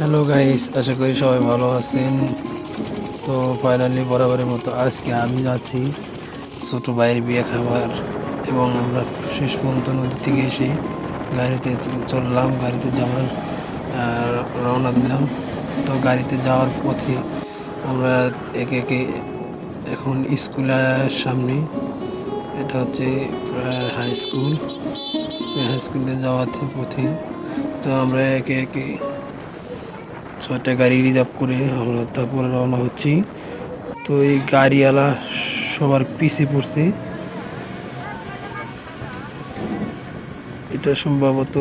Hello guys আশা করি সবাই ভালো আছেন। তো ফাইনালি বরাবরের মতো আজকে আমি যাচ্ছি ছোট ভাইয়ের বিয়ে খাবার এবং আমরা শেষ পর্যন্ত নদী থেকে এসে গাড়িতে চললাম, গাড়িতে যাওয়ার রওনা দিলাম। তো গাড়িতে যাওয়ার পথে আমরা একে একে এখন স্কুলের সামনে, এটা হচ্ছে হাই স্কুল হাই স্কুলে যাওয়ার পথে, তো আমরা একে একে ছয়টা গাড়ি রিজার্ভ করে আমরা তারপরে রওনা হচ্ছি। তো এই গাড়িওয়ালা সবার পিছিয়ে পড়ছে। এটা সম্ভবত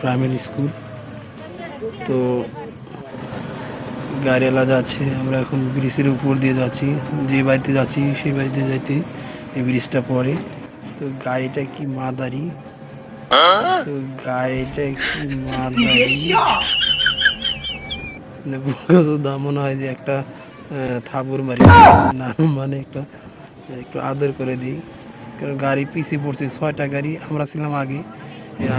প্রাইমারি স্কুল তো গাড়িওয়ালা যাচ্ছে আমরা এখন ব্রিজের উপর দিয়ে যাচ্ছি। যে বাড়িতে যাচ্ছি সেই বাড়িতে যাইতে এই ব্রিজটা পড়ে। তো গাড়িটা কি মাদারি? তো গাড়িটা কি মাদারি? মানে বুঝা মনে হয় যে একটা থাবুর মারি না মানে একটা একটু আদর করে দিই কারণ গাড়ি পিছিয়ে পড়ছে ছয়টা গাড়ি আমরা ছিলাম আগে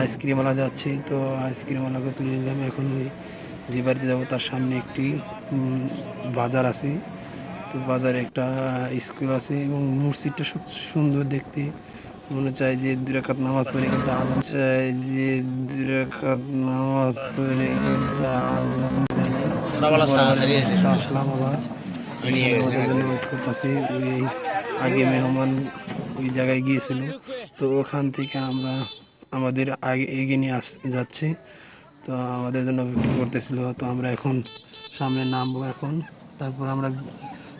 আইসক্রিমওয়ালা যাচ্ছে তো আইসক্রিমওয়ালাকে তুলে নিলাম এখন ওই যে বাড়িতে যাব তার সামনে একটি বাজার আছে তো বাজারে একটা স্কুল আছে এবং মসজিদটা খুব সুন্দর দেখতে। মনে চায় যে দুরাকাত নামাজ পড়ে কিন্তু আজান চায় যে দুরাকাত নামাজ পড়ে কিন্তু আজান। আসলাম আবার আমাদের জন্য ওয়েট করতেছি। ওই আগে মেহমান ওই জায়গায় গিয়েছিল। তো ওখান থেকে আমরা আমাদের আগে এগিয়ে নিয়ে আস যাচ্ছি। তো আমাদের জন্য অপেক্ষা করতেছিল। তো আমরা এখন সামনে নামবো এখন। তারপর আমরা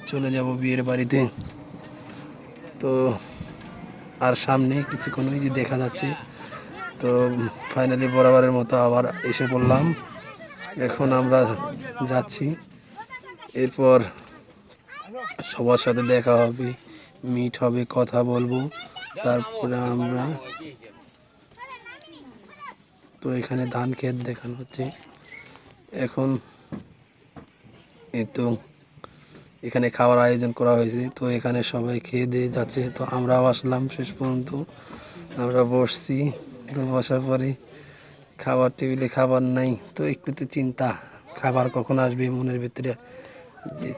চলে যাব বিয়ের বাড়িতে। তো আর সামনে কিছুক্ষণ ওই যে দেখা যাচ্ছে। তো ফাইনালি বরাবরের মতো আবার এসে পড়লাম। এখন আমরা যাচ্ছি। এরপর সবার সাথে দেখা হবে মিট হবে, কথা বলব। তারপরে আমরা তো এখানে ধান ক্ষেত দেখানো হচ্ছে। এখন এই তো এখানে খাওয়ার আয়োজন করা হয়েছে। তো এখানে সবাই খেয়ে দিয়ে যাচ্ছে। তো আমরাও আসলাম শেষ পর্যন্ত। আমরা বসছি। তো বসার পরে খাবার টেবিলে খাবার নাই, তো একটু তো চিন্তা, খাবার কখন আসবে মনের ভিতরে? যে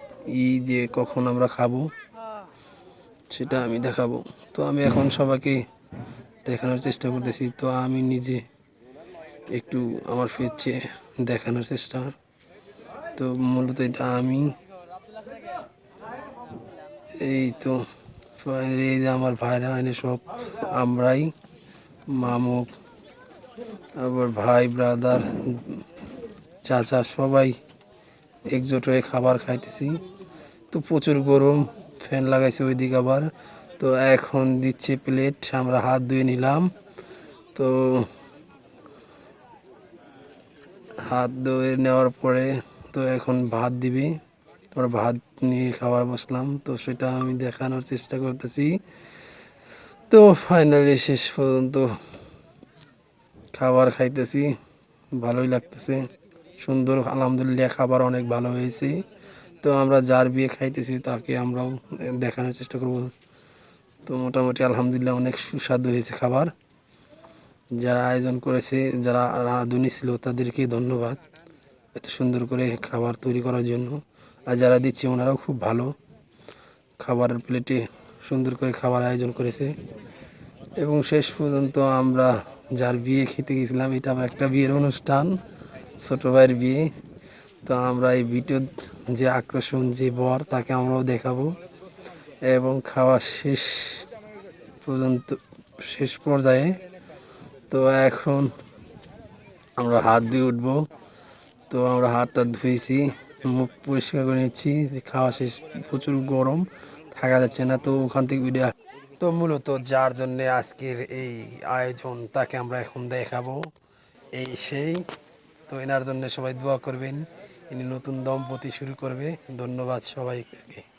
ই যে কখন আমরা খাব, সেটা আমি দেখাবো। তো আমি এখন সবাইকে দেখানোর চেষ্টা করতেছি, তো আমি নিজে একটু আমার ফেচ্ছে দেখানোর চেষ্টা। তো মূলত এটা আমি। এই তো, এই যে আমার ভাইরা, এনে সব আমরাই মামুক আবার ভাই ব্রাদার চাচা সবাই একজোট হয়ে খাবার খাইতেছি। তো প্রচুর গরম, ফ্যান লাগাইছে ওই ওইদিকে আবার। তো এখন দিচ্ছে প্লেট আমরা হাত ধুয়ে নিলাম। তো হাত ধুয়ে নেওয়ার পরে তো এখন ভাত দিবি। আমরা ভাত নিয়ে খাবার বসলাম, তো সেটা আমি দেখানোর চেষ্টা করতেছি। তো ফাইনালি শেষ পর্যন্ত খাবার খাইতেছি, ভালোই লাগতেছে। সুন্দর, আলহামদুলিল্লাহ, খাবার অনেক ভালো হয়েছে। তো আমরা যার বিয়ে খাইতেছি, তাকে আমরাও দেখানোর চেষ্টা করব। তো মোটামুটি আলহামদুলিল্লাহ অনেক সুস্বাদু হয়েছে খাবার। যারা আয়োজন করেছে, যারা রাঁধুনি ছিল, তাদেরকে ধন্যবাদ এত সুন্দর করে খাবার তৈরি করার জন্য। আর যারা দিচ্ছে, ওনারাও খুব ভালো। খাবারের প্লেটে সুন্দর করে খাবার আয়োজন করেছে। এবং শেষ পর্যন্ত আমরা যার বিয়ে খেতে গেছিলাম, এটা আমার একটা বিয়ের অনুষ্ঠান, ছোট ভাইয়ের বিয়ে। তো আমরা এই ভিডিও যে আকর্ষণ, যে বর, তাকে আমরাও দেখাবো। এবং খাওয়া শেষ পর্যন্ত, শেষ পর্যায়ে তো এখন আমরা হাত দিয়ে উঠবো। তো আমরা হাতটা ধুয়েছি, মুখ পরিষ্কার করে নিচ্ছি খাওয়া শেষ, প্রচুর গরম, থাকা যাচ্ছে না। তো ওখান থেকে ভিডিও তো মূলত যার জন্যে আজকের এই আয়োজন তাকে আমরা এখন দেখাবো। এই সেই। তো এনার জন্য সবাই দোয়া করবেন। ইনি নতুন দম্পতি শুরু করবে। ধন্যবাদ সবাইকে।